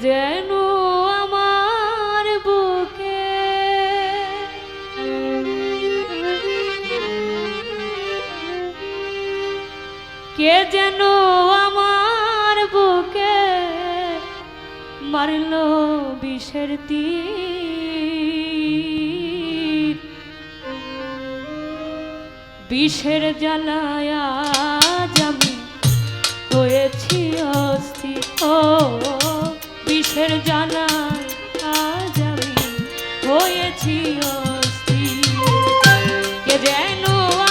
যেন আমার বুকে। কে যেন আমার বুকে মারল বিষের তীর। বিষের জ্বালায় জামি হয়েছি অস্থির ও দুঃখের জানা আজ আমি হয়েছি কে যেন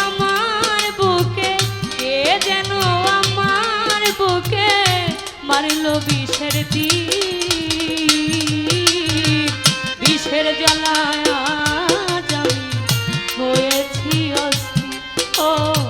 আমার বুকে, কে যেন আমার বুকে মারলো বিষের তীর। বিষের জ্বালায় আজ আমি হয়েছি অস্থির ও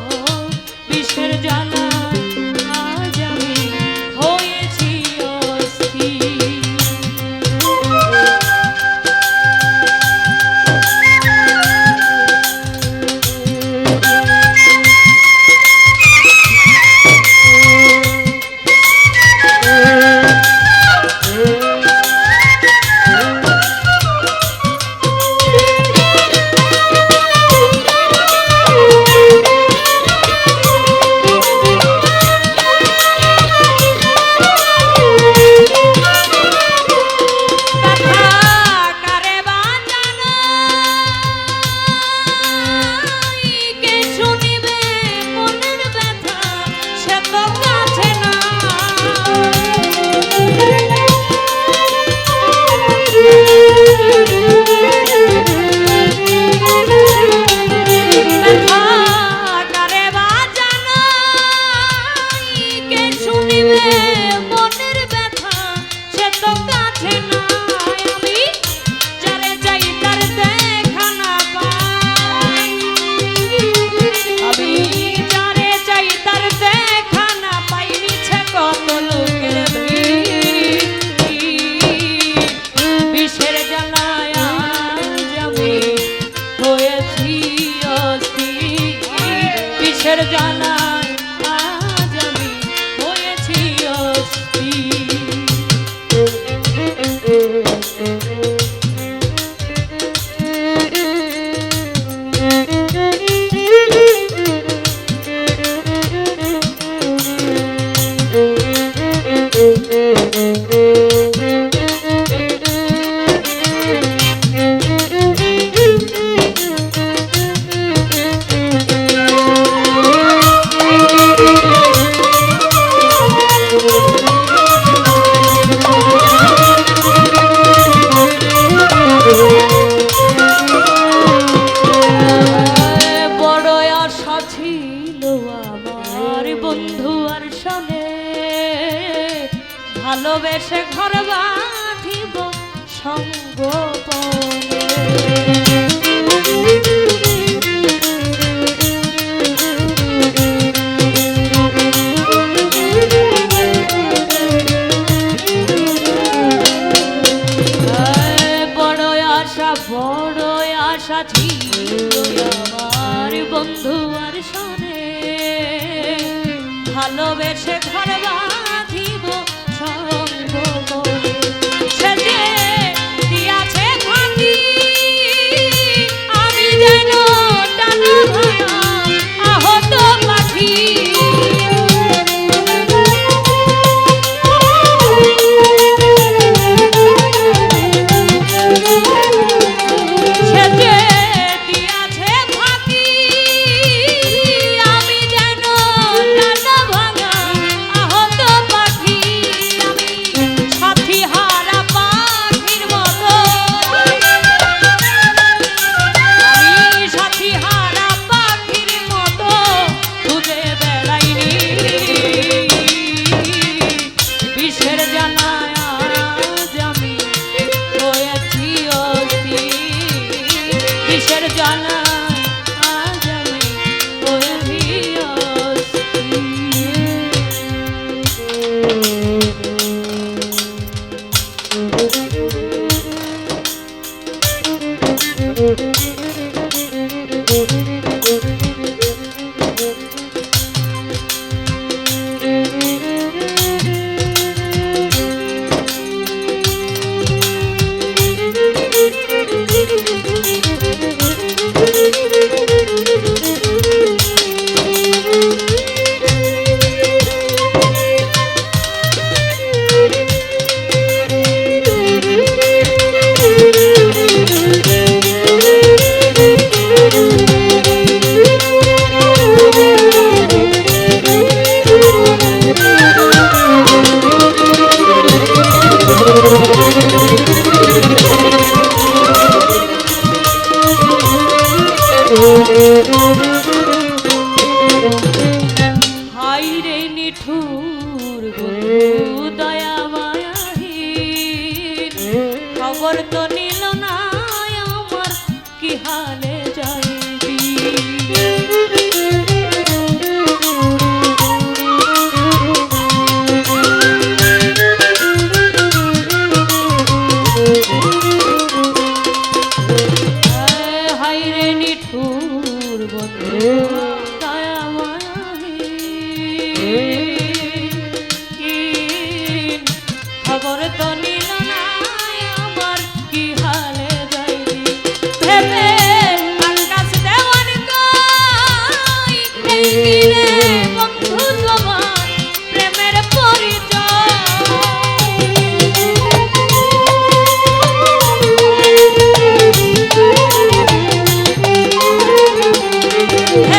ভালোবেসে ঘর বাঁধিব সঙ্গ সে দিয়াছে খাতি আমি যেন টানা আহত পাখি।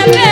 Pepe.